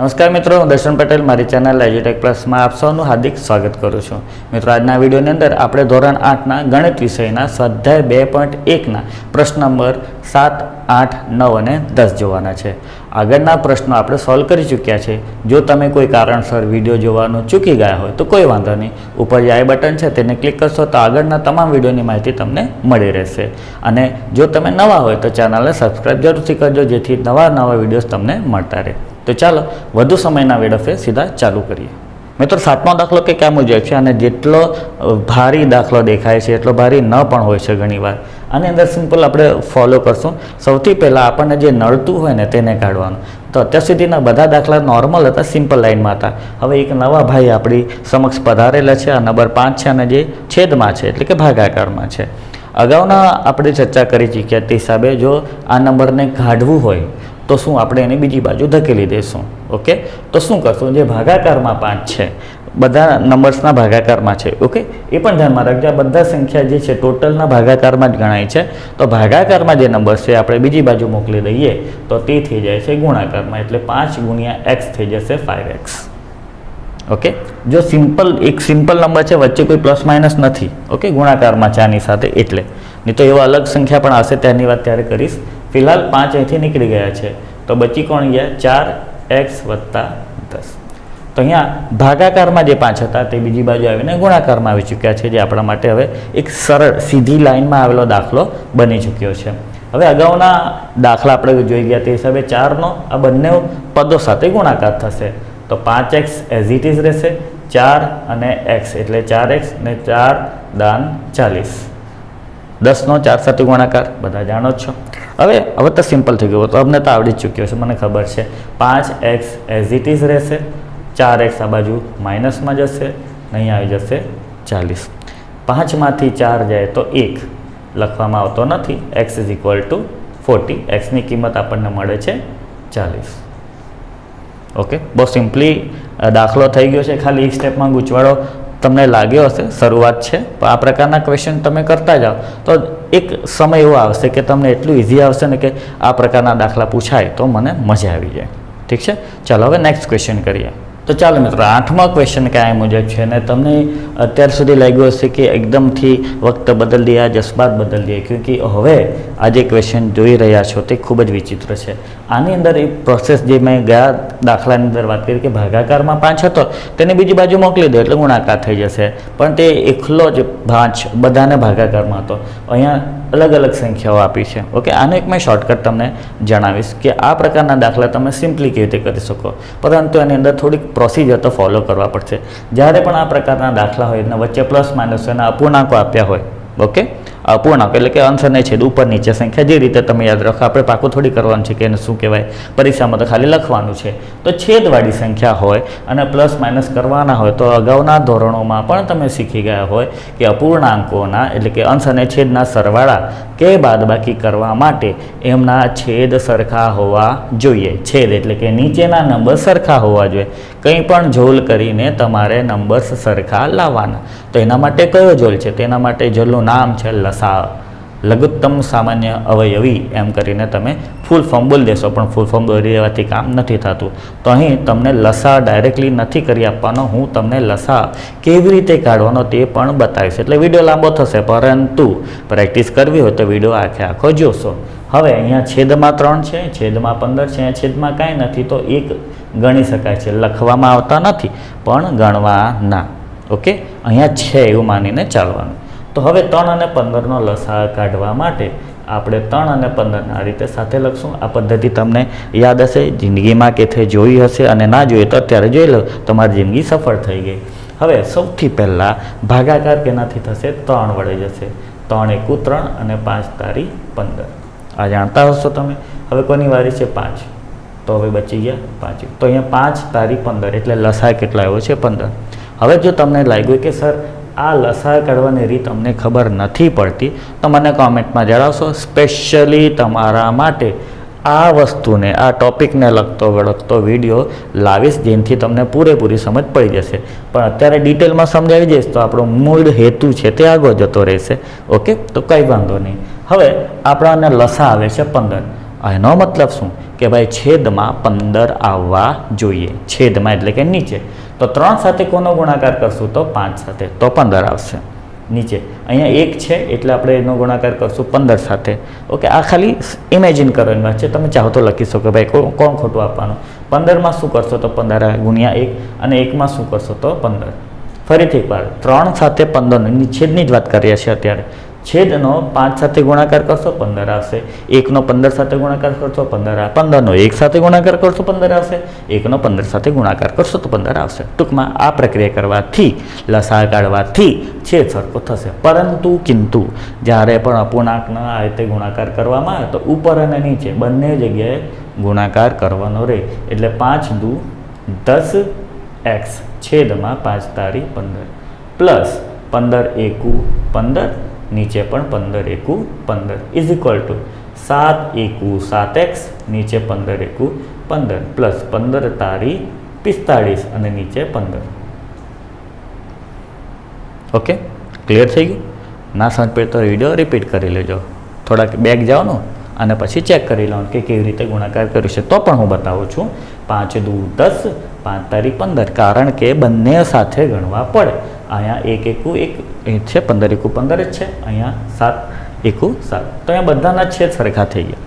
નમસ્કાર મિત્રો, હું દર્શન પટેલ, મારી ચેનલ એજ્યુટેક પ્લસમાં આપ સૌનું હાર્દિક સ્વાગત કરું છું. મિત્રો, આજના વિડીયોની અંદર આપણે ધોરણ આઠના ગણિત વિષયના સ્વાધ્યાય બે પોઈન્ટ એકના પ્રશ્ન નંબર સાત આઠ, નવ અને દસ જોવાના છે. આગળના પ્રશ્નો આપણે સોલ્વ કરી ચૂક્યા છે. જો તમે કોઈ કારણસર વીડિયો જોવાનું ચૂકી ગયા હોય તો કોઈ વાંધો નહીં. ઉપર જે આઈ બટન છે તેને ક્લિક કરશો તો આગળના તમામ વિડીયોની માહિતી તમને મળી રહેશે. અને જો તમે નવા હોય તો ચેનલને સબસ્ક્રાઈબ જરૂરથી કરજો, જેથી નવા નવા વિડીયોઝ તમને મળતા રહે. તો ચાલો, વધુ સમયના વેડફે સીધા ચાલુ કરીએ. મિત્રો, સાતમો દાખલો કે ક્યાં મુજબ છે? અને જેટલો ભારી દાખલો દેખાય છે, એટલો ભારી ન પણ હોય છે ઘણીવાર. આની અંદર સિમ્પલ આપણે ફોલો કરશું. સૌથી પહેલાં આપણને જે નડતું હોય ને તેને કાઢવાનું. તો અત્યાર સુધીના બધા દાખલા નોર્મલ હતા સિમ્પલ લાઇનમાં હતા. હવે એક નવા ભાઈ આપણી સમક્ષ પધારેલા છે, આ નંબર પાંચ છે અને જે છેદમાં છે, એટલે કે ભાગાકારમાં છે. અગાઉના આપણે ચર્ચા કરી ચૂક્યા તે હિસાબે જો આ નંબરને કાઢવું હોય તો શું આપણે એને બીજી બાજુ ધકેલી દઈશું ઓકે? તો શું કરશું? જે ભાગાકારમાં પાંચ છે, બધા નંબર્સના ભાગાકારમાં છે, ઓકે? એ પણ ધ્યાનમાં રાખજો. બધા સંખ્યા જે છે, ટોટલના ભાગાકારમાં જ ગણાય છે. તો ભાગાકારમાં જે નંબર્સ છે, આપણે બીજી બાજુ મોકલી દઈએ, તો તે થઈ જાય છે ગુણાકારમાં. એટલે પાંચ ગુણ્યા એક્સ થઈ જશે ફાઇવ એક્સ. ઓકે? જો સિમ્પલ, એક સિમ્પલ નંબર છે, વચ્ચે કોઈ પ્લસ માઇનસ નથી, ઓકે? ગુણાકારમાં આની સાથે, એટલે. નહીં તો એવા અલગ સંખ્યા પણ હશે ત્યારની વાત ત્યારે કરીશ. ફિલહાલ પાંચ અહીંથી નીકળી ગયા છે. તો બચી કોણ ગયા? ચાર એક્સ વત્તા દસ. તો અહીંયા ભાગાકારમાં જે પાંચ હતા તે બીજી બાજુ આવીને ગુણાકારમાં આવી ચૂક્યા છે, જે આપણા માટે હવે એક સરળ સીધી લાઇનમાં આવેલો દાખલો બની ચૂક્યો છે. હવે અગાઉના દાખલા આપણે જોઈ ગયા તે હિસાબે ચારનો આ બંને પદો સાથે ગુણાકાર થશે. તો પાંચ એક્સ એઝ ઇટ ઇઝ રહેશે, ચાર અને એક્સ એટલે ચાર એક્સ ને ચાર દાન ચાલીસ. દસનો ચાર સાથે ગુણાકાર, બધા જાણો જ છો. હવે હવે તો સિમ્પલ થઈ ગયું. તો અમને તો આવડી જ ચૂક્યો છે મને ખબર છે. પાંચ એક્સ એઝ ઇટ ઇઝ રહેશે. ચાર એક્સ આ બાજુ માઇનસમાં જશે, નહીં આવી જશે ચાલીસ. પાંચમાંથી ચાર જાય તો એક. લખવામાં આવતો નથી. X is equal to forty એક્સની કિંમત આપણને મળે છે ચાલીસ. ઓકે? બહુ સિમ્પલી દાખલો થઈ ગયો છે. ખાલી એક સ્ટેપમાં ગૂંચવાડો. તમને લાગ્યો હશે, શરૂઆત છે. પણ આ પ્રકારના ક્વેશ્ચન તમે કરતા જાઓ. તો એક સમય એવો આવશે કે તમને એટલું ઇઝી આવશે ને કે આ પ્રકારના દાખલા પૂછાય તો મને મજા આવી જાય. ઠીક છે? ચાલો હવે નેક્સ્ટ ક્વેશ્ચન કરીએ. તો ચાલો મિત્રો, આઠમા ક્વેશ્ચન કયા મુજબ છે ને તમને અત્યાર સુધી લાગ્યું હશે કે એકદમથી વક્ત બદલ દિયા જજ્બાત બદલ દિયા ક્યોંકि હવે આ જે ક્વેશ્ચન જોઈ રહ્યા છો તે ખૂબ જ વિચિત્ર છે. આની અંદર એ પ્રોસેસ જે મેં ગયા દાખલાની અંદર વાત કરી કે ભાગાકારમાં પાંચ હતો, તેને બીજી બાજુ મોકલી દો એટલે ગુણાકાર થઈ જશે. પણ તે એકલો જ પાંચ બધાને ભાગાકારમાં હતો. અહીંયા અલગ અલગ સંખ્યાઓ આપી છે. ઓકે, આનો એક મેં શોર્ટકટ તમને જણાવીશ કે આ પ્રકારના દાખલા તમે સિમ્પલી કેવી રીતે કરી શકો. પરંતુ એની અંદર થોડીક પ્રોસિજર તો ફોલો કરવા પડશે. જ્યારે પણ આ પ્રકારના દાખલા હોય, એના વચ્ચે પ્લસ માઇનસ એના અપૂર્ણાંકો આપ્યા હોય ઓકે અપૂર્ણાંક એટલે કે અંશ અને છેદ ઉપર નીચે સંખ્યા, જે રીતે તમે યાદ રાખો, આપણે પાકું થોડી કરવાનું છે કે એને શું કહેવાય, પરીક્ષામાં તો ખાલી લખવાનું છે. તો છેદવાળી સંખ્યા હોય અને પ્લસ માઇનસ કરવાના હોય, તો અગાઉના ધોરણોમાં પણ તમે શીખી ગયા હોય કે અપૂર્ણાંકોના, એટલે કે અંશ અને છેદના સરવાળા કે બાદબાકી કરવા માટે એમના છેદ સરખા હોવા જોઈએ. છેદ એટલે કે નીચેના નંબર સરખા હોવા જોઈએ. કંઈ પણ જોલ કરીને તમારે નંબર્સ સરખા લાવવાના. તો એના માટે કયો જોલ છે? તેના માટે જોલનું નામ છે લસા લઘુત્તમ સામાન્ય અવયવી એમ કરીને તમે ફૂલ ફોર્મ બોલી દેશો. પણ ફૂલ ફોર્મ બોલી દેવાથી કામ નથી થતું. તો અહીં તમને લસા ડાયરેક્ટલી નથી કરી આપવાનો. હું તમને લસા કેવી રીતે કાઢવાનો તે પણ બતાવીશ. એટલે વીડિયો લાંબો થશે. પરંતુ પ્રેક્ટિસ કરવી હોય તો વીડિયો આખે આખો જોશો. હવે અહીંયા છેદમાં ત્રણ છે. છેદમાં પંદર છે. અહીંયા છેદમાં કાંઈ નથી. તો એક ગણી શકાય છે. લખવામાં આવતા નથી. પણ ગણવાના ઓકે? અહીંયા છે એવું માનીને ચાલવાનું. તો હવે ત્રણ અને પંદરનો લસા કાઢવા માટે આપણે ત્રણ અને પંદરના રીતે સાથે લખશું. આ પદ્ધતિ તમને યાદ હશે, જિંદગીમાં કે થઈ જોઈ હશે અને ના જોઈએ તો અત્યારે જોઈ લો, તમારી જિંદગી સફળ થઈ ગઈ. હવે સૌથી પહેલાં ભાગાકાર કેનાથી થશે? ત્રણ વડે જશે. ત્રણ એકુ ત્રણ અને પાંચ તારી પંદર. આ જાણતા હશો તમે? હવે કોની વારી છે? પાંચ. તો હવે બચી ગયા પાંચ તો અહીંયા પાંચ તારી પંદર, એટલે લસા કેટલા આવ્યો છે? પંદર. હવે જો તમને લાગ્યું કે, સર આ લસા કાઢવાની રીત અમને ખબર નથી પડતી. તો મને કોમેન્ટમાં જણાવશો. સ્પેશિયલી તમારા માટે આ વસ્તુને, આ ટોપિકને લગતો વળગતો વીડિયો લાવીશ, જેનાથી તમને પૂરેપૂરી સમજ પડી જશે. પણ અત્યારે ડિટેલમાં સમજાવી જઈશ તો આપણો મૂળ હેતુ છે તે આગળ જતો રહેશે. ઓકે? તો કંઈ વાંધો નહીં. હવે આપણાને લસા આવે છે પંદર. એનો મતલબ શું? કે ભાઈ છેદમાં પંદર આવવા જોઈએ. છેદમાં એટલે કે નીચે. તો ત્રણ સાથે કોનો ગુણાકાર કરશું? તો પાંચ સાથે. તો પંદર આવશે. નીચે. અહીંયા એક છે એટલે આપણે એનો ગુણાકાર કરશું પંદર સાથે. ઓકે, આ ખાલી ઇમેજિન કરવાની છે. તમે ચાહો તો લખી શકો. ભાઈ કોણ ખોટું આપવાનું? પંદરમાં શું કરશો તો પંદર ગુણ્યા એક અને એકમાં શું કરશો તો પંદર. ફરીથી એકવાર ત્રણ સાથે પંદરની. છેદની જ વાત કરીએ છીએ અત્યારે. છેદનો પાંચ સાથે ગુણાકાર કરશો, પંદર આવશે. એકનો પંદર સાથે ગુણાકાર કરશો, પંદર પંદરનો એક સાથે ગુણાકાર કરશો, પંદર આવશે. એકનો પંદર સાથે ગુણાકાર કરશો, તો પંદર આવશે. ટૂંકમાં આ પ્રક્રિયા કરવાથી લસા કાઢવાથી છેદ સરખો થશે. પરંતુ કિંતુ, જ્યારે પણ અપૂર્ણાંકના આ રીતે ગુણાકાર કરવામાં આવે, તો ઉપર અને નીચે બંને જગ્યાએ ગુણાકાર કરવાનો રહે એટલે પાંચ દુ દસ એક્સ છેદમાં પાંચ તારી પંદર. પ્લસ પંદર એકુ પંદર નીચે પણ પંદર એકુ પંદર. ઇઝ ઇક્વલ ટુ સાત એકુ સાત એક્સ, નીચે પંદર એકુ પંદર. પ્લસ પંદર તારી પિસ્તાળીસ અને નીચે પંદર. ઓકે ક્લિયર થઈ ગયું? ના સમજ પડે તો વીડિયો રિપીટ કરી લેજો. થોડાક બેગ જાઓનો અને પછી ચેક કરી લો કે કેવી રીતે ગુણાકાર કર્યું છે. તો પણ હું બતાવું છું. પાંચ દુ દસ, પાંચ તારીખ પંદર. કારણ કે બંને સાથે ગણવા પડે. અહીંયા એક એકું એક એ છે, પંદર એકુ પંદર જ છે, અહીંયા સાત એકુ સાત. તો અહીંયા બધાના છેદ સરખા થઈ ગયા.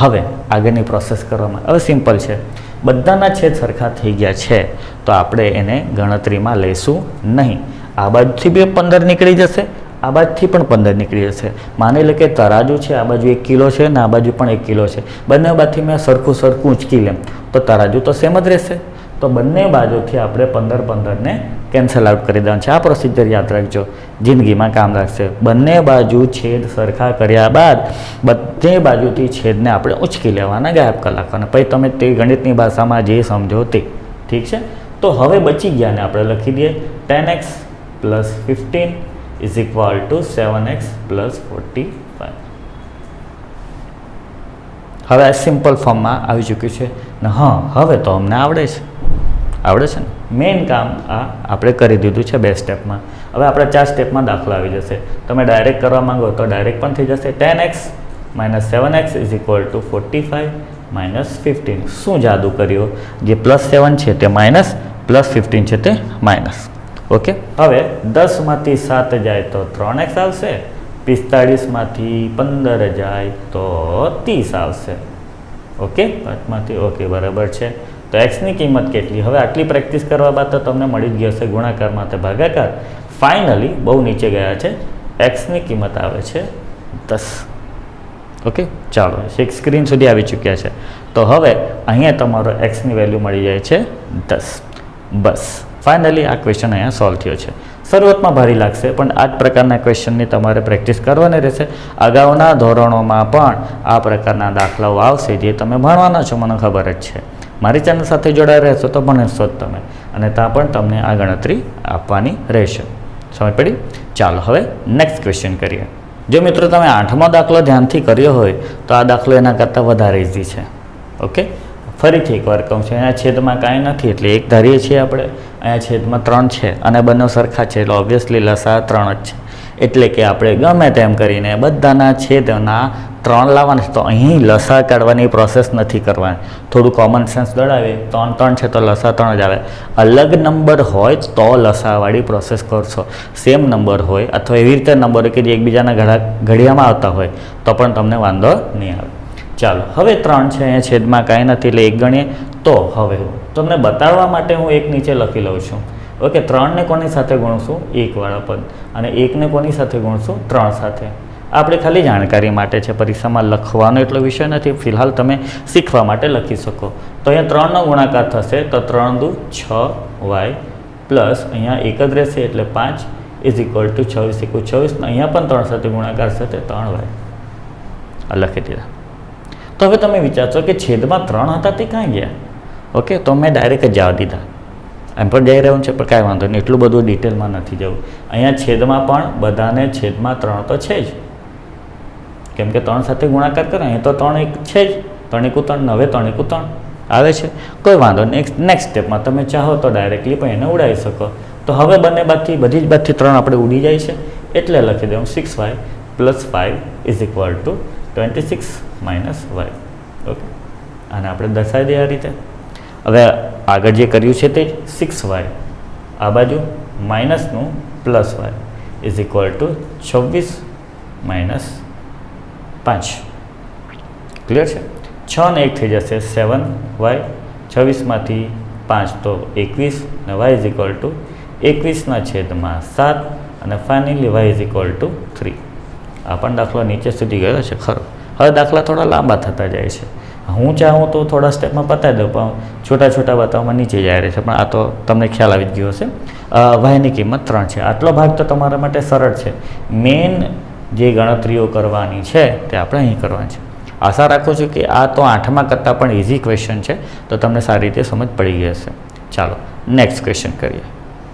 હવે આગળની પ્રોસેસ કરવામાં, હવે સિમ્પલ છે. બધાના છેદ સરખા થઈ ગયા છે, તો આપણે એને ગણતરીમાં લઈશું નહીં. આ બાજુથી બી પંદર નીકળી જશે, આ બાજુથી પણ પંદર નીકળી જશે. માની લે કે તરાજુ છે, આ બાજુ એક કિલો છે ને આ બાજુ પણ એક કિલો છે. બંને બાજુથી મેં સરખું સરખું ઉંચકી લેમ. તો તરાજુ તો સેમ જ રહેશે. તો બંને બાજુથી આપણે પંદર પંદરને કેન્સલ આઉટ કરી દેવાનું છે. આ પ્રોસિજર યાદ રાખજો. જિંદગીમાં કામ લાગશે. બંને બાજુ છેદ સરખા કર્યા બાદ બંને બાજુથી છેદને આપણે ઉચકી લેવાના ગાયબ કલાકોને પછી તમે તે ગણિતની ભાષામાં જે સમજો તે. ઠીક છે? તો હવે બચી ગયાને આપણે લખી દઈએ. Ten x plus fifteen is equal to seven x plus forty five. હવે આ સિમ્પલ ફોર્મમાં આવી ચૂક્યું છે. ને હા, હવે તો અમને આવડે છે. આવડે છે ને? મેઇન કામ આ આપણે કરી દીધું છે બે સ્ટેપમાં હવે આપણે ચાર સ્ટેપમાં દાખલો આવી જશે. તમે ડાયરેક્ટ કરવા માંગો તો ડાયરેક્ટ પણ થઈ જશે. Ten x minus seven x is equal to forty five minus fifteen શું જાદુ કર્યો? જે પ્લસ સેવન છે તે માઇનસ પ્લસ ફિફ્ટીન છે તે માઇનસ ઓકે હવે દસમાંથી સાત જાય તો ત્રણ એક્સ આવશે. પિસ્તાળીસમાંથી પંદર જાય તો ત્રીસ આવશે. ઓકે પાંચમાંથી ઓકે બરાબર છે. તો એક્સની કિંમત કેટલી? હવે આટલી પ્રેક્ટિસ કરવા બાદ તો તમને મળી જ ગયો હશે ગુણાકારમાં તે ભાગાકાર. ફાઇનલી બહુ નીચે ગયા છે. એક્સની કિંમત આવે છે દસ. ઓકે ચાલો, એક સ્ક્રીન સુધી આવી ચૂક્યા છે. તો હવે અહીંયા તમારો એક્સની વેલ્યુ મળી જાય છે દસ. બસ. ફાઇનલી આ ક્વેશ્ચન અહીંયા સોલ્વ થયો છે. શરૂઆતમાં ભારી લાગશે, પણ આ જ પ્રકારના ક્વેશ્ચનની તમારે પ્રેક્ટિસ કરવાની રહેશે. અગાઉના ધોરણોમાં પણ આ પ્રકારના દાખલાઓ આવશે, જે તમે ભણવાના છો, મને ખબર જ છે. મારી ચેનલ સાથે જોડાયા રહેશો તો ભણશો જ તમે. અને ત્યાં પણ તમને આ ગણતરી આપવાની રહેશે. સમજ પડી? ચાલો હવે નેક્સ્ટ ક્વેશ્ચન કરીએ. જો મિત્રો તમે આઠમો દાખલો ધ્યાનથી કર્યો હોય, તો આ દાખલો એના કરતાં વધારે ઇઝી છે. ઓકે ફરીથી એકવાર કહું છું, અહીંયા છેદમાં કાંઈ નથી, એટલે એક ધારીએ છીએ આપણે. અહીંયા છેદમાં ત્રણ છે અને બંને સરખા છે, એટલે ઓબ્વિયસલી લસા ત્રણ જ છે. એટલે કે આપણે ગમે તેમ કરીને બધાના છેદના ત્રણ લાવવાના છે, તો અહીં લસા કાઢવાની પ્રોસેસ નથી કરવાની. થોડું કોમન સેન્સ દળાવે, ત્રણ ત્રણ છે તો લસા ત્રણ જ આવે. અલગ નંબર હોય તો લસાવાળી પ્રોસેસ કરશો. સેમ નંબર હોય અથવા એવી રીતે નંબર કે જે એકબીજાના ઘડા ઘડિયામાં આવતા હોય, તો પણ તમને વાંધો નહીં આવે. ચાલો, હવે ત્રણ છે, અહીંયા છેદમાં કાંઈ નથી એટલે એક ગણીએ. તો હવે તમને બતાવવા માટે હું એક નીચે લખી લઉં છું. ઓકે, ત્રણને કોની સાથે ગુણશું? એકવાળા પદ. અને એકને કોની સાથે ગુણશું? ત્રણ સાથે. આપણે ખાલી જાણકારી માટે છે, પરીક્ષામાં લખવાનો એટલો વિષય નથી. ફિલહાલ તમે શીખવા માટે લખી શકો. તો અહીંયા ત્રણનો ગુણાકાર થશે, તો ત્રણ દુ છ વાય પ્લસ અહીંયા એક જ રહેશે એટલે પાંચ ઇઝ ઇક્વલ ટુ છવ્વીસ એકુ છવ્વીસ. અહીંયા પણ ત્રણ સાથે ગુણાકાર થશે ત્રણ વાય. આ લખી દીધા. તો હવે તમે વિચારશો કે છેદમાં ત્રણ હતા તે ક્યાં ગયા? ઓકે, તો મેં ડાયરેક્ટ જવા દીધા. એમ પણ જઈ રહ્યું છે, પણ કાંઈ વાંધો નહીં. એટલું બધું ડિટેલમાં નથી જવું. અહીંયા છેદમાં પણ બધાને છેદમાં ત્રણ તો છે જ. કેમ કે ત્રણ સાથે ગુણાકાર કરે એ તો ત્રણ એક છે જ. ત્રણ એકુ ત્રણ હવે ત્રણ એકુ ત્રણ આવે છે. કોઈ વાંધો નેક્સ્ટ નેક્સ્ટ સ્ટેપમાં તમે ચાહો તો ડાયરેક્ટલી પણ એને ઉડાવી શકો. તો હવે બંને બાદથી બધી જ બાદથી ત્રણ આપણે ઉડી જાય છે. એટલે લખી દઉં six y plus five is equal to twenty six minus y okay અને આપણે દર્શાવી દઈએ આ રીતે. હવે આગળ જે કર્યું છે તે સિક્સ વાય આ બાજુ માઇનસનું plus y is equal to છવ્વીસ માઇનસ પાંચ. ક્લિયર છે? છ ને એક થઈ જશે સેવન વાય છવ્વીસમાંથી પાંચ તો એકવીસ ને વાય ઇઝ ઇક્વલ ટુ એકવીસના છેદમાં સાત અને finally y is equal to three આ પણ દાખલો નીચે સુધી ગયો છે, ખરો. હવે દાખલા થોડા લાંબા થતા જાય છે. હું ચાહું તો થોડા સ્ટેપમાં પતાવી દઉં, પણ છોટા છોટા બતાવવામાં નીચે જાય રહે છે, પણ આ તો તમને ખ્યાલ આવી જ ગયો હશે. વાયની કિંમત ત્રણ છે. આટલો ભાગ તો તમારા માટે સરળ છે. મેઇન જે ગણતરીઓ કરવાની છે તે આપણે અહીં કરવાની છે. આશા રાખું છું કે આ તો આઠમા કરતાં પણ ઇઝી ક્વેશ્ચન છે, તો તમને સારી રીતે સમજ પડી ગઈ હશે. ચાલો નેક્સ્ટ ક્વેશ્ચન કરીએ.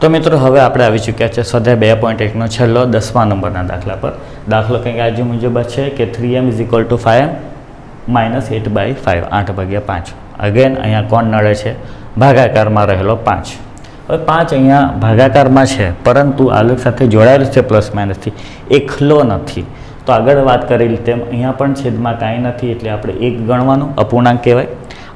તો મિત્રો, હવે આપણે આવી ચૂક્યા છે સ્વાધ્યાય બે પોઈન્ટ એકનો છેલ્લો દસમા નંબરના દાખલા પર. દાખલો કંઈક આજુ મુજબ છે કે three m is equal to five m minus eight by five આઠ ભાગ્યા પાંચ. અગેન અહીંયા કોણ નડે છે? ભાગાકારમાં રહેલો પાંચ. હવે પાંચ અહીંયા ભાગાકારમાં છે, પરંતુ આલેખ સાથે જોડાયેલું છે પ્લસ માઇનસથી. એકલો નથી. તો આગળ વાત કરેલી તેમ અહીંયા પણ છેદમાં કાંઈ નથી, એટલે આપણે એક ગણવાનું, અપૂર્ણાંક કહેવાય,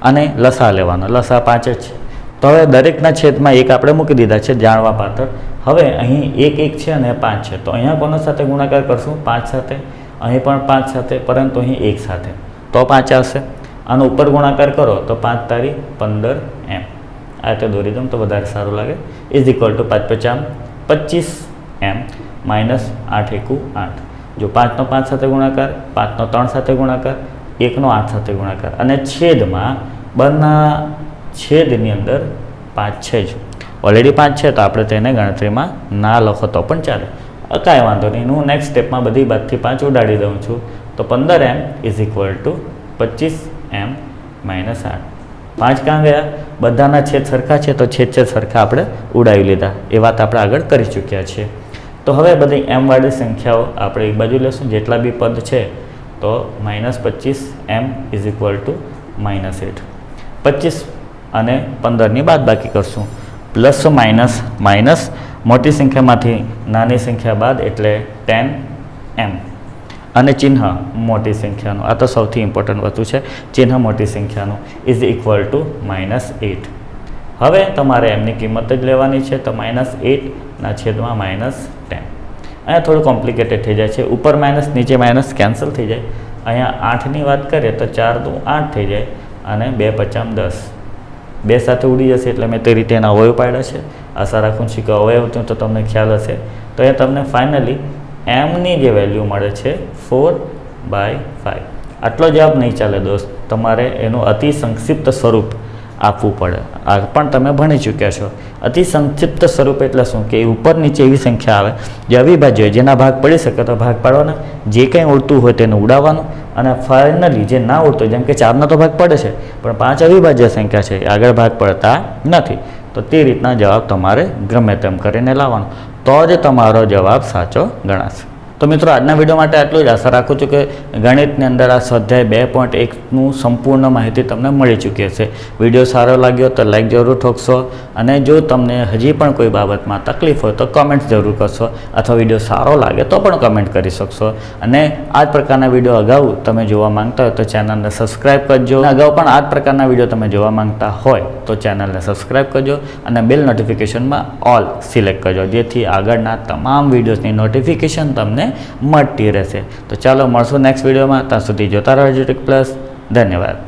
અને લસા લેવાનો. લસા પાંચ જ છે. તો હવે દરેકના છેદમાં એક આપણે મૂકી દીધા છે, જાણવા પાત્ર હવે અહીં એક એક છે અને પાંચ છે. તો અહીંયા કોના સાથે ગુણાકાર કરશું? પાંચ સાથે. અહીં પણ પાંચ સાથે, પરંતુ અહીં એક સાથે. તો પાંચ આવશે. આનો ઉપર ગુણાકાર કરો, તો પાંચ તારી પંદર એમ. આ રીતે દોરી દઉં તો વધારે સારું લાગે. ઇઝ ઇક્વલ ટુ પાંચ પચામ પચીસ એમ. માઇનસ આઠ એકુ આઠ. જો પાંચનો પાંચ સાથે ગુણાકાર, પાંચનો ત્રણ સાથે ગુણાકાર, એકનો આઠ સાથે ગુણાકાર. અને છેદમાં બંના છેદની અંદર પાંચ છે જ. ઓલરેડી પાંચ છે, તો આપણે તેને ગણતરીમાં ના લખો તો પણ ચાલે. કાંઈ વાંધો નહીં. હું નેક્સ્ટ સ્ટેપમાં બધી બાદથી પાંચ ઉડાડી દઉં છું. તો પંદર એમ ઇઝ ઇક્વલ ટુ પચીસ એમ માઇનસ આઠ. પાંચ ક્યાં ગયા? બધાના છેદ સરખા છે તો છેદ છેદ સરખા આપણે ઉડાવી લીધા. એ વાત આપણે આગળ કરી ચૂક્યા છીએ. તો હવે બધી એમ વાળી સંખ્યાઓ આપણે એક બાજુ લેશું. જેટલા બી પદ છે, તો માઇનસ પચીસ m is equal to minus eight પચીસ અને પંદરની બાદ બાકી કરશું. પ્લસ માઇનસ માઇનસ મોટી સંખ્યામાંથી નાની સંખ્યા બાદ એટલે ટેન એમ અને ચિહ્ન મોટી સંખ્યાનું. આ તો સૌથી ઇમ્પોર્ટન્ટ વસ્તુ છે. ચિહ્ન મોટી સંખ્યાનું. Is equal to minus eight હવે તમારે એમની કિંમત જ લેવાની છે તો માઇનસ એટના છેદમાં માઇનસ ટેન અહીંયા થોડું કોમ્પ્લિકેટેડ થઈ જાય છે. ઉપર માઇનસ નીચે માઇનસ કેન્સલ થઈ જાય. અહીંયા આઠની વાત કરીએ તો ચાર દુ આઠ થઈ જાય અને બે પચામ દસ. બે સાથે ઉડી જશે એટલે મેં તે રીતે એના અવયવ પાડ્યા છે. આશા રાખું છું કે અવયવ તો તમને ખ્યાલ હશે. તો એ તમને ફાઇનલી એમની જે વેલ્યુ મળે છે ફોર બાય ફાઇવ આટલો જવાબ નહીં ચાલે દોસ્ત. તમારે એનું અતિ સંક્ષિપ્ત સ્વરૂપ આપવું પડે. આ પણ તમે ભણી ચૂક્યા છો. અતિ સંક્ષિપ્ત સ્વરૂપ એટલે શું? કે ઉપર નીચે એવી સંખ્યા આવે, જે અવિભાજ્ય, જેના ભાગ પડી શકે તો ભાગ પાડવાના. જે કંઈ ઉડતું હોય તેને ઉડાવવાનું. અને ફાઇનલી જે ના ઉડતું, જેમ કે ચારનો તો ભાગ પડે છે, પણ પાંચ અવિભાજ્ય સંખ્યા છે આગળ ભાગ પડતા નથી. તો તે રીતના જવાબ તમારે ગમે તેમ કરીને લાવવાનો. તો જ તમારો જવાબ સાચો ગણાશે. તો મિત્રો, આજના વીડિયો માટે આટલું જ. આશા રાખું છું કે ગણિતની અંદર આ સ્વાધ્યાય બે પોઈન્ટ એકનું સંપૂર્ણ માહિતી તમને મળી ચૂકી હશે. વીડિયો સારો લાગ્યો તો લાઈક જરૂર ઠોકશો. અને જો તમને હજી પણ કોઈ બાબતમાં તકલીફ હોય તો કમેન્ટ જરૂર કરશો અથવા વીડિયો સારો લાગે તો પણ કમેન્ટ કરી શકશો. અને આ જ પ્રકારના વીડિયો અગાઉ તમે જોવા માંગતા હોય તો ચેનલને સબસ્ક્રાઈબ કરજો. અગાઉ પણ આ જ પ્રકારના વીડિયો તમે જોવા માંગતા હોય તો ચેનલને સબસ્ક્રાઈબ કરજો અને બેલ નોટિફિકેશનમાં ઓલ સિલેક્ટ કરજો. જેથી આગળના તમામ વિડીયોઝની નોટિફિકેશન તમને મળતી રહેશે. તો ચાલો મળશું નેક્સ્ટ વિડીયોમાં ત્યાં સુધી જોતા રહેજો ટેક પ્લસ ધન્યવાદ.